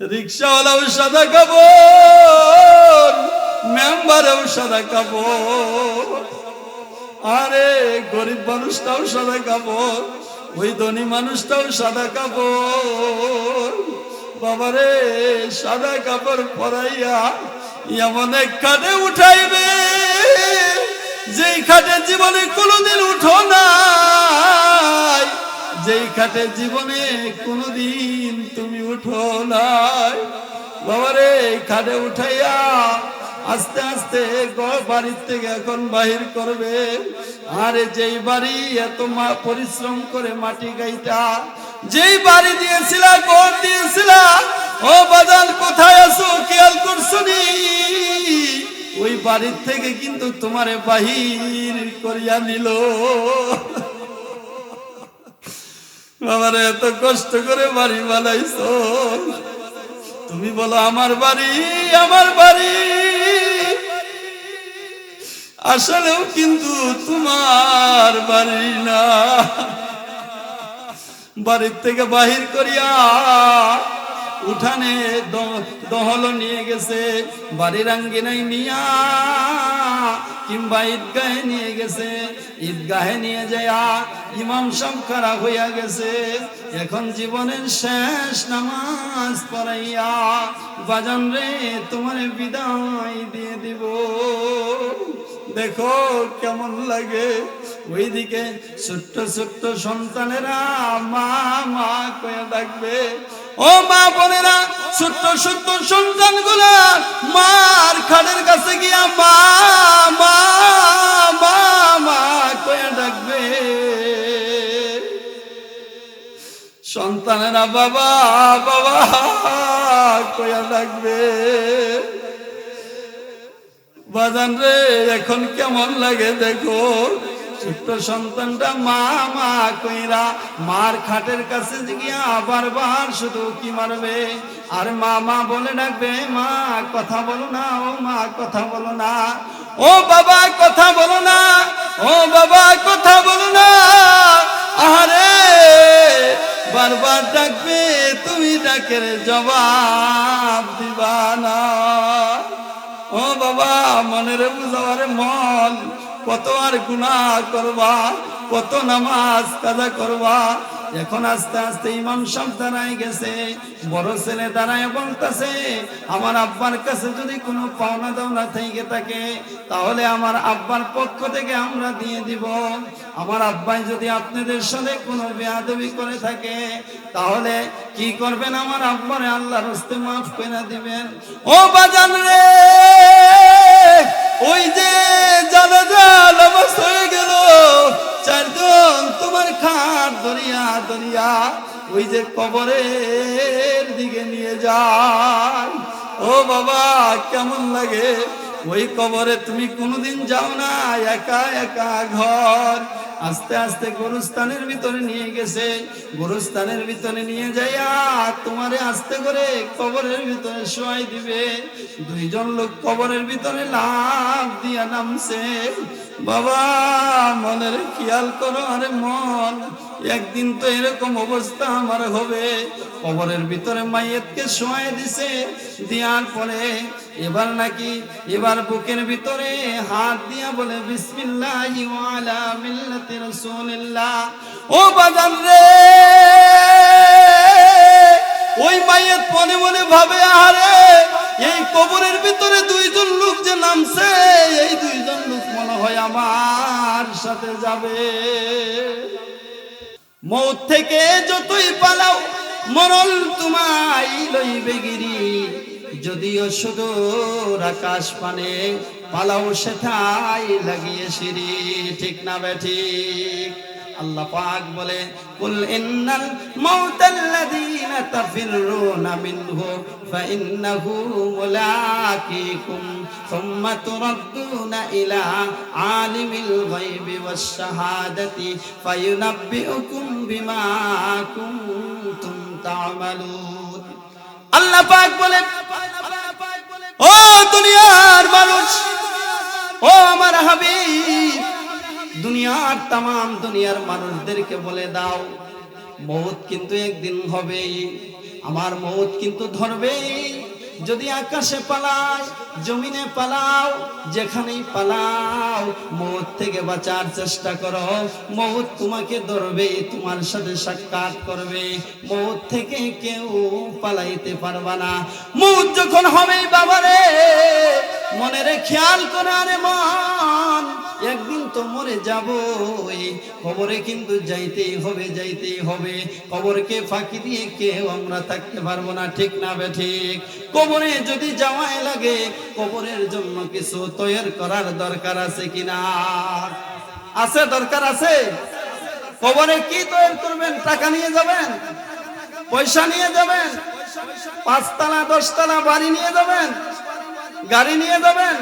রিক্সাওয়ালাও সাদা কাপড়, মেম্বারেও সাদা কাপড়। আরে গরিব মানুষটাও সাদা কাপড়, ওই ধনী মানুষটাও সাদা কাপড়। বাবারে, সাদা কাপড় পরাইয়া এমন এক খাটে উঠাইবে, যেই খাটে জীবনে কোনোদিন উঠো নাই। যেই খাটে জীবনে কোনোদিন উঠো নাই। বাবারে খাটে উঠাইয়া আস্তে আস্তে বাড়ির থেকে এখন বাহির করবে। আরে যেই বাড়ি এত মা পরিশ্রম করে মাটি গাইটা যেই বাড়ি দিয়েছিলা, ঘর দিয়েছিলা, ও বাজান, কোথায় আছো? খেয়াল করছনি ওই বাড়ির থেকে কিন্তু তোমারে বাহির করিয়া নিল। বাবারে, এত কষ্ট করে বাড়ি বানাইছো। তুমি বলো, আমার বাড়ি আমার বাড়ি। আসলেও কিন্তু তোমার বাড়ি না। বাড়ির থেকে বাহির করিয়া উঠানে দহল নিয়ে গেছে বাড়ির আঙ্গিনায় নিয়া কিংবা ঈদগাহে নিয়ে গেছে, ঈদগাহে নিয়ে যায়া ইমাম সাহেব খারাপ হইয়া গেছে। এখন জীবনের শেষ নামাজ পড়াইয়া, বাজান রে, তোমার বিদায় দিয়ে দিব। দেখো কেমন লাগে। ওইদিকে ছোট্ট ছোট্ট সন্তানেরা মা মা কয়ে ডাকবে ও মা বোনেরা, ছোট্ট ছোট্ট সন্তানগুলা মার খাটের কাছে গিয়া মা মা ডাকবে। সন্তানেরা বাবা বাবা কয়া ডাকবে। বাজান রে, এখন কেমন লাগে দেখো। ছোট্ট সন্তানটা মা মা কইরা মার খাটের কাছে গিয়া বারবার শুধু কি মারবে? আর মা মা বলে ডাকবে, মা, কথা বলো না, ও মা, কথা বলো না। ও বাবা, কথা বলো না, ও বাবা, কথা বলো না। আরে বারবার ডাকবে, তুমি ডাকের জবাব দিবা না। ও বাবা, মনের বুঝাবারে মন কত আর গুণা করবা, কত নামাজ কাজা করবা। এখন আস্তে আস্তে ইমাম সব দাঁড়ায় গেছে, বড় ছেলে দাঁড়ায় বলতেছে, আমার আব্বার কাছে যদি কোনো পাওনা দাওনা থেকে থাকে, তাহলে আমার আব্বার পক্ষ থেকে আমরা দিয়ে দিব। আমার আব্বাই যদি আপনাদের সাথে কোনো বেয়াদবি করে থাকে, তাহলে কি করবেন? আমার আব্বারে আল্লাহর হস্তে মাফ করে দিবেন। ও বাজান রে! যে কবরের দিকে নিয়ে যায় ও বাবা, কেমন লাগে? ওই কবরে তুমি কোনোদিন যাও না, একা একা ঘর। আস্তে আস্তে গরুস্থানের ভিতরে নিয়ে গেছে। গরুস্থানের ভিতরে নিয়ে যাইয়া তোমারে আস্তে করে কবরের ভিতরে শোয়াই দিবে। দুইজন লোক কবরের ভিতরে লাভ দিয়া নামছে। বাবা, মনের খেয়াল করো, আরে মন, একদিন তো এরকম অবস্থা আমার হবে। কবরের ভিতরে মাইয়েতকে শোয়াই দিছে। দেওয়ার পরে এবার নাকি, এবার বুকের ভিতরে হাত দিয়া বলে, বিসমিল্লাহি ওয়ালা মিল্লাতি রাসূলিল্লাহ। ও বাজান রে, ওই মাইয়েত মনে মনে ভাবে আরে এই কবরের ভিতরে দুইজন লোক যে নামছে, এই দুইজন লোক মনে হয় আমার সাথে যাবে। মৌত থেকে যতই পালাও মরল তোমায় লইবে গিরি। যদিও সুদূর আকাশ পানে পালাও সেথাই লাগিয়ে সিঁড়ি, ঠিক না বেঠিক আল্লাহ পাক বলে, কুল ইন্নাল মাউতাল্লাযীনা তাফিররুনা মিনহু ফাইন্নাহু মুলাকীকুম, সুম্মা তুরাদ্দুনা ইলা আলিমিল গায়বি ওয়াশ শাহাদাতি ফায়ুনাব্বিউকুম বিমা কুনতুম তা'মালুন। আল্লাহ পাক বলে, ও দুনিয়ার মানুষ ও আমার হাবিব, দুনিয়ার তাম দুনিয়ার মানুষদেরকে বলে দাও, মৌত কিন্তু একদিন হবে আমার মৌত কিন্তু ধরবে যদি আকাশে পালায় জমিনে পালাও, যেখানেই পালাও, মৌত থেকে বাঁচার চেষ্টা করো। মৌত তোমাকে ধরবে, তোমার সাথে সাক্ষাৎ করবে। মৌত থেকে কেউ পালাইতে পারবা না। মৌত যখন হবে বাবারে, মনে রে খেয়াল করার মান, একদিন তো মরে যাব। কবরে কিন্তু যাইতেই হবে যাইতেই হবে। কবরকে ফাঁকি দিয়ে কেউ আমরা থাকতে পারব না, ঠিক না বে ঠিক। কবরে যদি যাওয়াই লাগে কবরের জন্য কিছু তৈরি করার দরকার আছে কিনা? আছে, দরকার আছে। কবরে কি তৈরি করবেন? টাকা নিয়ে যাবেন? পয়সা নিয়ে যাবেন? পাঁচতলা, দশতলা, বাড়ি নিয়ে যাবেন? গাড়ি নিয়ে যাবেন?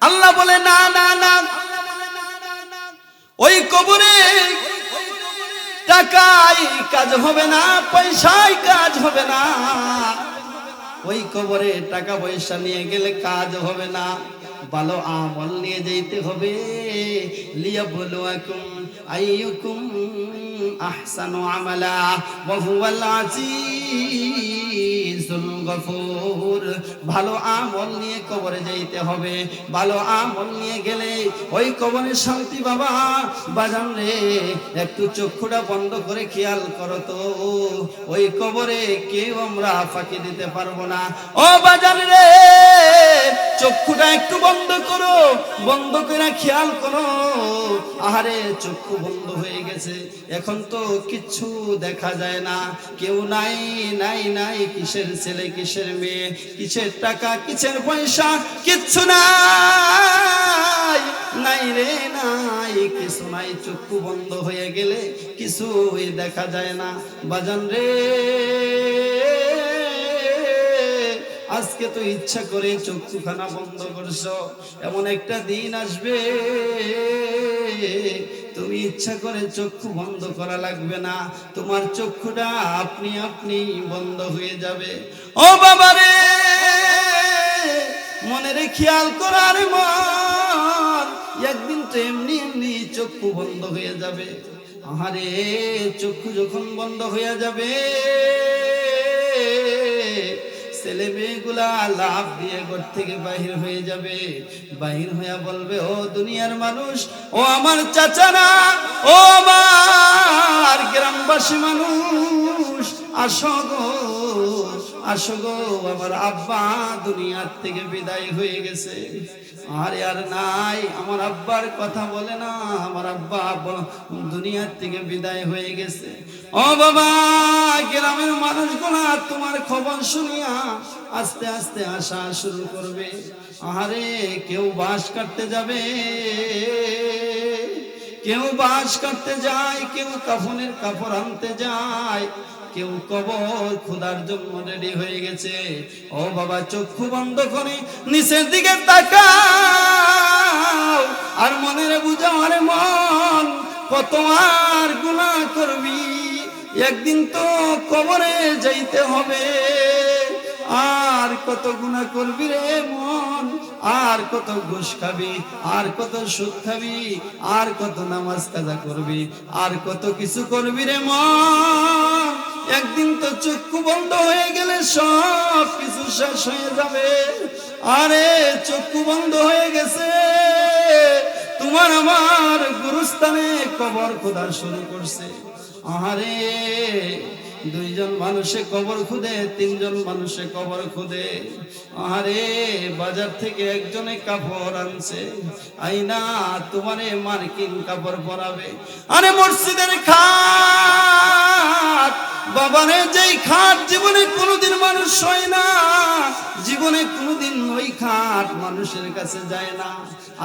আল্লাহ বলে, না না না। ওই কবরে টাকায় কাজ হবে না পয়সায় কাজ হবে না। ওই কবরে টাকা পয়সা নিয়ে গেলে কাজ হবে না। ভালো আমল নিয়ে যেতে হবে। লিয়া বলো এখন আইয়ুকুম আহসানু আমালা, ওয়া হুয়াল আজিজুল গফুর। ভালো আমল নিয়ে কবরে যাইতে হবে। ভালো আমল নিয়ে গেলে ওই কবরের শান্তি বাবা। বাজান রে, একটু চক্ষুটা বন্ধ করে খেয়াল করো তো। ওই কবরে কেউ আমরা ফাঁকি দিতে পারব না। ও বাজান রে, চক্ষুটা একটু বন্ধ করো। বন্ধ করে খেয়াল করো। আহারে, চক্ষু বন্ধ হয়ে গেছে। এখন তো কিচ্ছু দেখা যায় না। কেউ নাই নাই নাই কিসের ছেলে কিসের মেয়ে কিসের টাকা? কিসের পয়সা? কিচ্ছু নাই। নাই রে, নাই। কিছু নাই। চক্ষু বন্ধ হয়ে গেলে কিছুই দেখা যায় না। বাজান রে। আজকে তো ইচ্ছা করে চক্ষুখানা বন্ধ করছ। এমন একটা দিন আসবে। তুমি ইচ্ছা করে চক্ষু বন্ধ করা লাগবে না। তোমার চক্ষুটা আপনি আপনি বন্ধ হয়ে যাবে। ও বাবা রে মনে রে খেয়াল করার মন একদিন তো এমনি এমনি চক্ষু বন্ধ হয়ে যাবে। আহারে, চক্ষু যখন বন্ধ হয়ে যাবে ছেলে মেয়েগুলা লাভ দিয়ে ঘর থেকে বাহির হয়ে যাবে। বাহির হয়ে বলবে, ও দুনিয়ার মানুষ, ও আমার চাচারা, ও আমার গ্রামবাসী মানুষ, আসো গো আসো গো, আমার আব্বা দুনিয়ার থেকে বিদায় হয়ে গেছে। আরে আর নাই, আমার আব্বার কথা বলে না, আমার আব্বা দুনিয়ার থেকে বিদায় হয়ে গেছে। ও বাবা, গ্রামের মানুষগুলা তোমার খবর শুনিয়া আস্তে আস্তে আসা শুরু করবে। আরে কেউ বাস কাটতে যাবে। কেউ বাস কাটতে যায়, কেউ কাফনের কাপড় আনতে যায়। কেউ কবর খোদার জন্য রেডি হয়ে গেছে। ও বাবা, চক্ষু বন্ধ করে নিচের দিকে তাকাও আর মনের বুঝাও আরে মন কত আর গুণা করবি। একদিন তো কবরে যাইতে হবে। আর কত গুণা করবি রে মন? আর কত ঘুষ খাবি? আর কত সুদ খাবি? আর কত নামাজ কাজা করবি? আর কত কিছু করবি রে মন? একদিন তো চক্ষু বন্ধ হয়ে গেলে সব কিছু শেষ হয়ে যাবে। আরে, চক্ষু বন্ধ হয়ে গেছে। তোমার আমার গুরুস্থানে কবর খোদা শুরু করছে। আহারে, দুইজন মানুষে কবর খুদে, তিনজন মানুষে কবর খুদে। আরে বাজার থেকে একজনে কাপড় আনছে। আইনা, তোমারে মার্কিন কাপড় পরাবে। আরে মসজিদের খাট। বাবারে, যেই খাট জীবনে কোনোদিন মানুষ হয় না। জীবনে কোনোদিন ওই খাট মানুষের কাছে যায় না।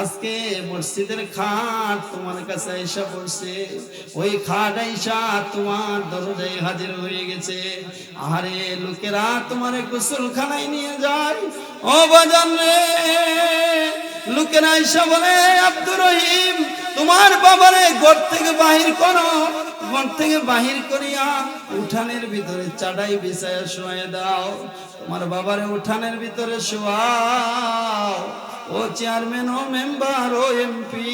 আজকে মসজিদের খাট তোমার কাছে আইসা পড়ছে। ওই খাট আইসা তোমার দরজায় হাজির হয়ে গেছে। আরে লোকেরা তোমার গোসলখানায় নিয়ে যায়। ও বাজান রে, লোকেরা আইসা বলে, আব্দুর রহিম, তোমার বাবারে ঘর থেকে বাহির করো। ঘর থেকে বাহির করিয়া উঠানের ভিতরে চাটাই বিছায়া শোয়া দাও। তোমার বাবারে উঠানের ভিতরে শোয়াও। ও চেয়ারম্যান, ও মেম্বার, ও এমপি,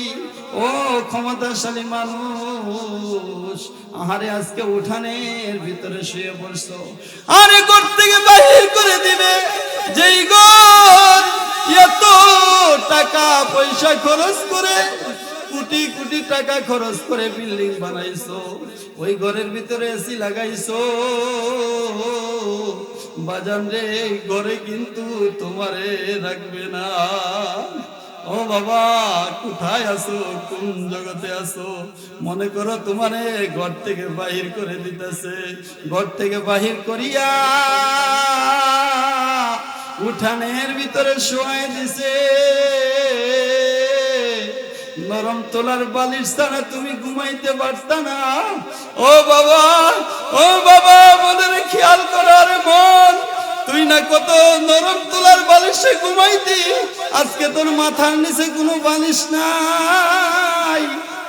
ও ক্ষমতাশালী মানুষ, আহারে আজকে উঠানের ভিতরে শুয়ে পড়ছো। আরে ঘর থেকে বাহির করে দিবে। যেই ঘর এত টাকা পয়সা খরচ করে কোটি কোটি টাকা খরচ করে বিল্ডিং বানাইছো, ওই ঘরের ভিতরে এসি লাগাইছো। বাজান রে ঘরে কিন্তু তোমারে রাখবে না। ও বাবা, কোথায় আছো? কোন জগতে আছো? মনে করো তোমারে ঘর থেকে বাহির করে দিতেছে। ঘর থেকে বাহির করিয়া উঠানের ভিতরে শোয়াই দিছে। নরম তোলার বালিশ ছাড়া তুমি ঘুমাইতে পারত না। ও বাবা ও বাবা মনের খেয়াল করার মন। তুই না কত নরম তোলার বালিশে ঘুমাইতি। আজকে তোর মাথার নিচে কোনো বালিশ নাই।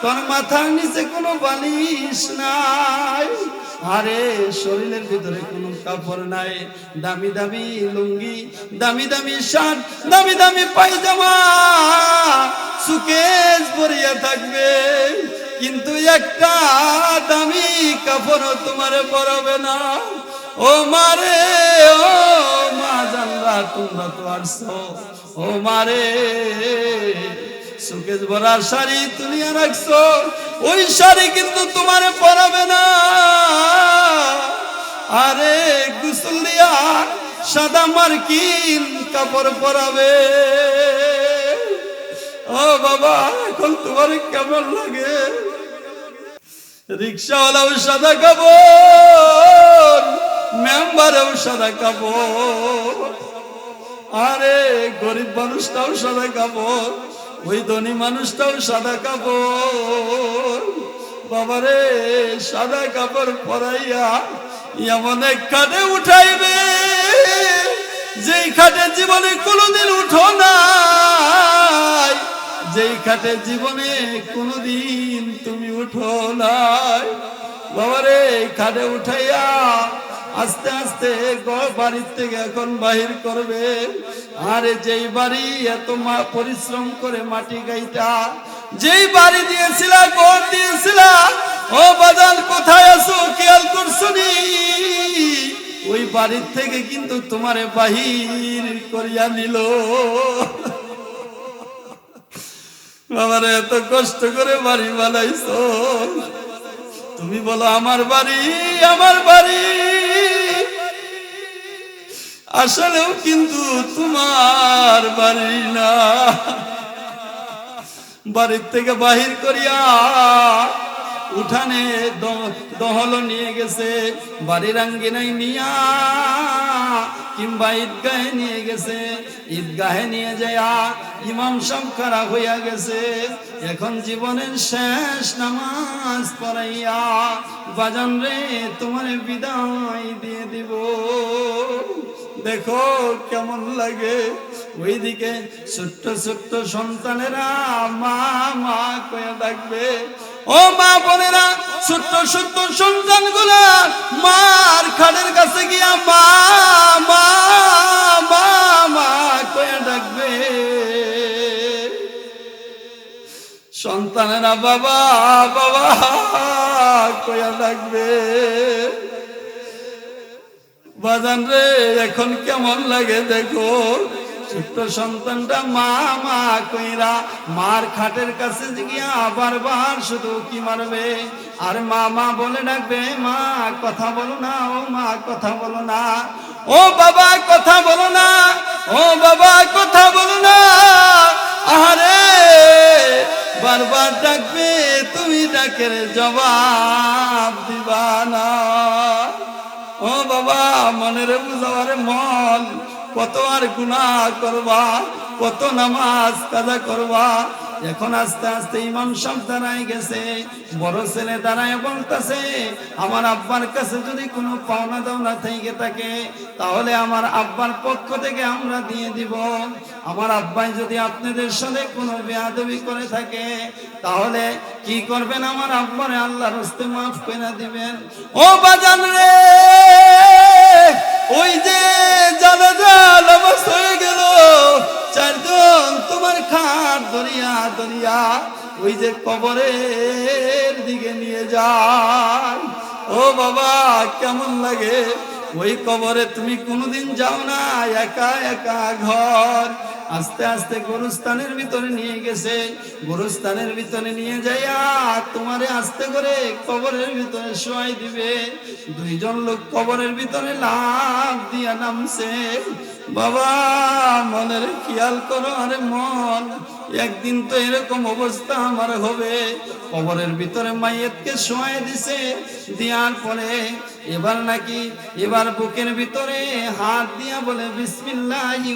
তোর মাথার নিচে কোনো বালিশ নাই। আরে, শরীরের ভিতরে কোনো কাপড় নাই। দামি দামি লুঙ্গি, দামি দামি শার্ট, দামি দামি পায়জামা সুকেশ পরিয়া থাকবে। কিন্তু একটা দামি কাপড় তোমার পরবে না। ও মারে ও মা জানলা তোমরা তো আসছো। ও মারে সুকেশ ভরা শাড়ি তুলিয়া রাখছো ওই শাড়ি কিন্তু তোমার পরাবে না। আরে গুসল দিয়া সাদা মার্কিন কাপড় পরাবে। ও বাবা, এখন তোমার কেমন লাগে? রিক্সাওয়ালাও সাদা কাপড়, মেম্বারেও সাদা কাপড়। আরে গরিব মানুষটাও সাদা কাপড়। ওই ধনী মানুষটাও সাদা কাপড়। বাবারে, সাদা কাপড় পরাইয়া এমন এক খাটে উঠাইবে, যেই খাটে জীবনে কোনোদিন উঠো নাই। যেই খাটে জীবনে কোনোদিন তুমি উঠো নাই। বাবারে, খাটে উঠাইয়া আস্তে আস্তে বাড়ির থেকে এখন বাহির করবে। আরে যেই বাড়ি এত মা পরিশ্রম করে মাটি গাইটা যেই বাড়ি দিয়েছিলা, ঘর দিয়েছিলা, ও বাজান, কোথায় আছো? খেয়াল করছ নি? ওই বাড়ির থেকে কিন্তু তোমারে বাহির করিয়া নিল। বাবারে, এত কষ্ট করে বাড়ি বানাইছো। তুমি বলো, আমার বাড়ি আমার বাড়ি। আসলেও কিন্তু তোমার বাড়ি না। বাড়ির থেকে বাহির করিয়া উঠানে দহল নিয়ে গেছে বাড়ির আঙ্গিনায় নিয়া কিংবা ঈদগাহে নিয়ে গেছে, ঈদগাহে নিয়ে যায়া ইমাম সব খারা হইয়া গেছে। এখন জীবনের শেষ নামাজ পড়াইয়া, বাজান রে, তোমার বিদায় দিয়ে দিব। দেখো কেমন লাগে। ওইদিকে ছোট্ট ছোট্ট সন্তানেরা মা মা কয়ে ডাকবে ও মা বোনেরা, ছোট্ট ছোট্ট সন্তানগুলা মার খাটের কাছে গিয়া মা মা ডাকবে। সন্তানেরা বাবা বাবা কয়া ডাকবে। বাজান রে, এখন কেমন লাগে দেখো? ছোট্ট সন্তানটা মা মা কইরা মার খাটের কাছে গিয়া বারবার শুধু কি মারবে? আর মা মা বলে ডাকবে, মা, কথা বলো না, ও মা, কথা বলো না। ও বাবা, কথা বলো না, ও বাবা, কথা বলো না। আরে বারবার ডাকবে, তুমি ডাকের জবাব দিবা না। ও বাবা, মনের বুঝাবারে মন কত আর গুনাহ করবা, কত নামাজ কাজা করবা। এখন আস্তে আস্তে ইমাম সব দাঁড়ায় গেছে, বড় ছেলে দাঁড়ায় বলতেছে, আমার আব্বার কাছে যদি কোনো পাওনা দাওনা থেকে থাকে, তাহলে আমার আব্বার পক্ষ থেকে আমরা দিয়ে দিব। আমার আব্বাই যদি আপনাদের সাথে কোনো বেয়াদবি করে থাকে, তাহলে কি করবেন আমার আব্বারে আল্লাহর হস্তে মাফ করে দিবেন? ও বাজান রে! ওই যে জানাজা নামাজ হয়ে গেল। চারজন তোমার খাট দরিয়া দরিয়া ওই যে কবরের দিকে নিয়ে যায়। ও বাবা, কেমন লাগে? ওই কবরে তুমি কোনোদিন যাও না, একা একা ঘর। আস্তে আস্তে গরুস্থানের ভিতরে নিয়ে গেছে। গরুস্থানের ভিতরে নিয়ে যাইয়া তোমারে আস্তে করে কবরের ভিতরে শোয়াই দিবে। দুইজন লোক কবরের ভিতরে লাভ দিয়া নামছে। বাবা, মনের খেয়াল করো, আরে মন, একদিন তো এরকম অবস্থা আমার হবে। কবরের ভিতরে মাইয়েতকে শোয়াই দিছে, দেওয়ার পরে এবার নাকি, এবার বুকের ভিতরে হাত দিয়া বলে, বিসমিল্লাহি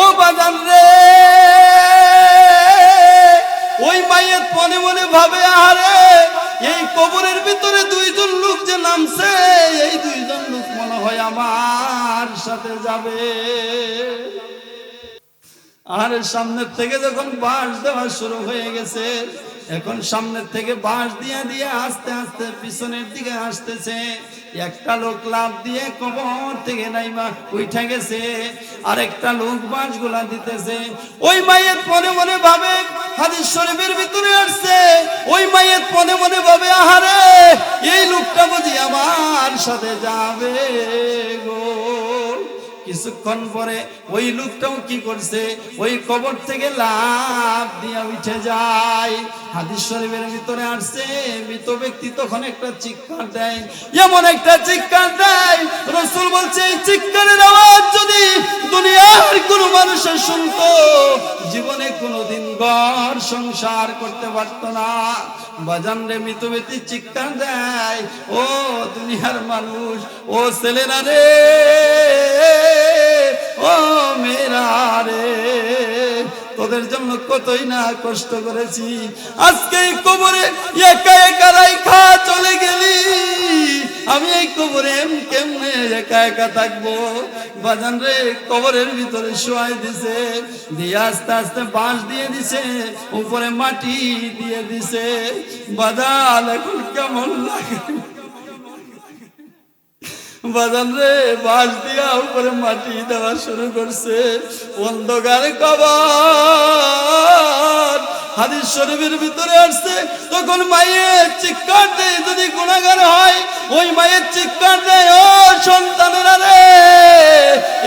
ও বাজান রে! ওই মাইয়েত মনে মনে ভাবে, আরে, এই কবরের ভিতরে দুইজন লোক যে নামছে, এই দুইজন লোক হয় আমার সাথে যাবে। আর সামনের থেকে যখন বাস দেওয়া শুরু হয়ে গেছে এখন সামনের থেকে বাঁশ দিয়ে দিয়ে আস্তে আস্তে পিছনের দিকে আসতেছে। একটা লোক লাভ দিয়ে কবর থেকে নাই নাইমা উঠে গেছে আর একটা লোক বাঁশগুলা দিতেছে। ওই মায়ের মনে মনে ভাবে, হাদিস শরীফের ভিতরে আসছে, ওই মায়ের মনে মনে ভাবে, আহারে, এই লোকটা বুঝি আমার সাথে যাবে গো। কিছুক্ষণ পরে ওই লোকটাও কি করছে? ওই কবর থেকে লাভ দিয়ে উঠে যায়। হাদিস শরীফের ভিতরে আসছে, মৃত ব্যক্তি তখন একটা চিৎকার দেয়। এমন একটা চিৎকার দেয়, রসুল বলছে, এই চিৎকারের আওয়াজ যদি দুনিয়ার কোনো মানুষের শুনতো, জীবনে কোনোদিন ঘর সংসার করতে পারত না। বাজান রে, মৃত ব্যক্তি চিৎকার দেয়, ও দুনিয়ার মানুষ, ও ছেলেরা রে। ও মেরা রে, তোদের জন্য কতই না কষ্ট করেছি। আজকে এই কবরে একা একা রাইখা চলে গেলি। আমি এই কবরে কেমনে একা একা থাকব? বাজান রে, কবরের ভিতরে শোয়াই দিছে, দিয়ে আস্তে আস্তে বাঁশ দিয়ে দিছে, উপরে মাটি দিয়ে দিছে। বাজান, এখন কেমন লাগে? বাজান রে বাঁশ দিয়া উপরে মাটি দেওয়া শুরু করছে। অন্ধকার কবর। হাদিস শরীফের ভিতরে আসছে, তখন মায়ের চিৎকার দেয়, যদি গুণাগার হয়, ওই মায়ের চিৎকার দেয়, ও সন্তানেরা রে,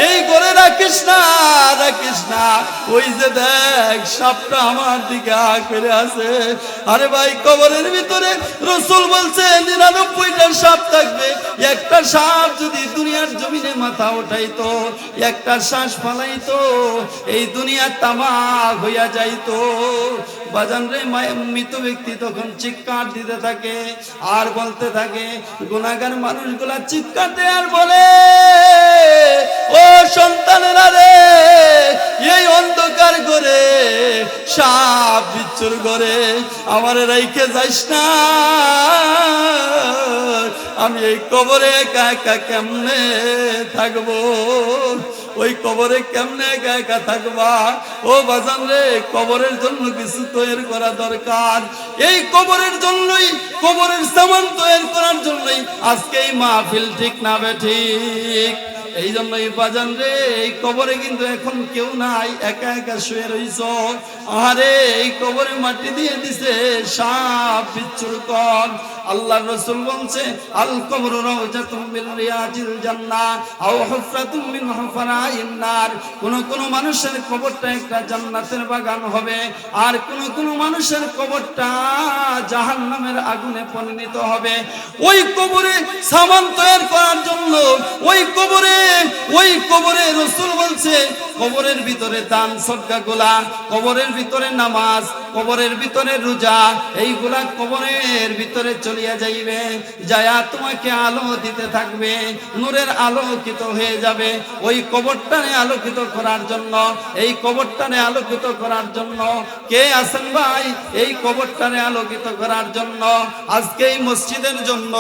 এই করে রাখিস না রাখিস না ওই যে দেখ, সাপটা আমার দিকে করে আছে। আরে ভাই, কবরের ভিতরে রসুল বলছে, নিরানব্বইটা সাপ থাকবে, একটা সাপ যদি দুনিয়ার জমিনে মাথা উঠাইতো একটা শ্বাস ফালাইতো, এই দুনিয়ার তামাক হইয়া যাইতো। বাজান রে মৃত ব্যক্তি তখন চিৎকার দিতে থাকে, আর বলতে থাকে গুণাগার মানুষগুলা চিৎকার দেয় আর বলে, ও সন্তানেরা রে, এই অন্ধকার করে সাপ বিচ্ছুর করে আমার রাইখে যাইস না। আমি এই কবরে একা একা কেমনে থাকব? ওই কবরে কেমনে একা একা থাকবা? ও বাজান রে, কবরের জন্য কিছু তৈরি করা দরকার। এই কবরের জন্যই, কবরের সামান তৈরি করার জন্যই আজকে এই মাহফিল ঠিক না বে ঠিক? এই জন্য বাজান রে, এই কবরে কিন্তু এখন কেউ নাই, একা একা শুয়ে রইছ। আরে এই কবরে মাটি দিয়ে দিছে, সাপ বিচ্ছুর কর আল্লাহ রসুল বলছে, আল কবর রাউজাতুম মিন রিয়াজিল জান্নাহ আও হুফরাতুম মিন হুফরাইন নার। কোন কোন মানুষের কবরটা একটা জান্নাতের বাগান হবে, আর কোন কোন মানুষের কবরটা জাহান্নামের আগুনে পরিণত হবে। ওই কবরে সামান তৈরি করার জন্য, ওই কবরে ওই কবরে রসুল বলছে, কবরের ভিতরে দান সদ্গা গোলা, কবরের ভিতরে নামাজ, কবরের ভিতরে রোজা, এইগুলা কবরের ভিতরে চলিয়া যাইবে, যায়া তোমাকে আলো দিতে থাকবে, নূরের আলোকিত হয়ে যাবে। ওই কবরটানে আলোকিত করার জন্য, এই কবরটানে আলোকিত করার জন্য কে আছেন ভাই? এই কবরটানে আলোকিত করার জন্য আজকে এই মসজিদের জন্য